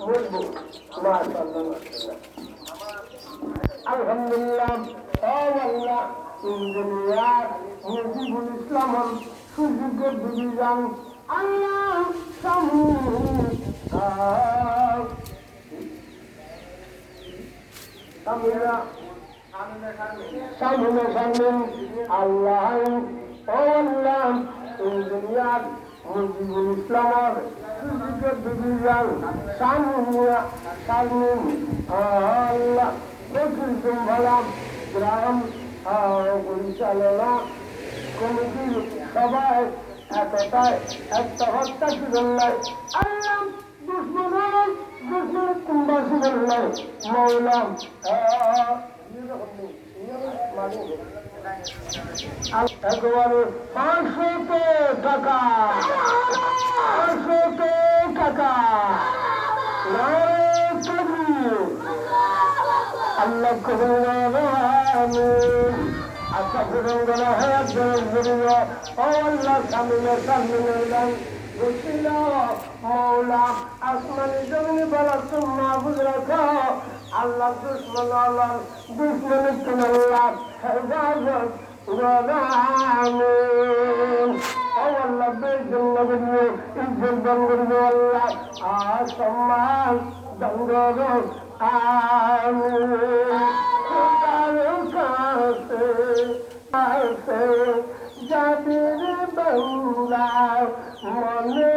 বলব আলহামদুলিল্লাহ আল্লাহ ইঞ্জিনিয়ার মুজিবুল ইসলাম সুযোগের ডিভিশন, আল্লাহ সামু সামিরা সামনে সামনে আল্লাহ আল্লাহ ইঞ্জিনিয়ার মুজিবুল ইসলামের ডিভিশন সামনে আল্লাহ দক্ষিণ কুম্ভলাম গ্রাম পরিচালনা কমিটির সবাই একটা হত্যা জীবন্যায় আল্লাহ দুশ্মনের দুশ্মন কুম্ভা জীবন্যায় মৌলাম একেবারে পাঁচশো টাকা। পাঁচশো টাকা। আল্লাহ আমিন। আচ্ছা ফিরঙ্গলা হয়ে ও আল্লাহ সামিনে সামিনে গান বুঝছিল মৌলা, আসমানি জমিনে বলা তুমি রাখো আল্লাহ দুশ্মন আল্লাহ দুশ্মন আল্লাহ হেফাজত আল্লাহ বেশ জন্য ইজ্জত দান করবে আল্লাহ। আর সম্মান দান করো। আমি কাছে কাছে যাদের বাংলা মনে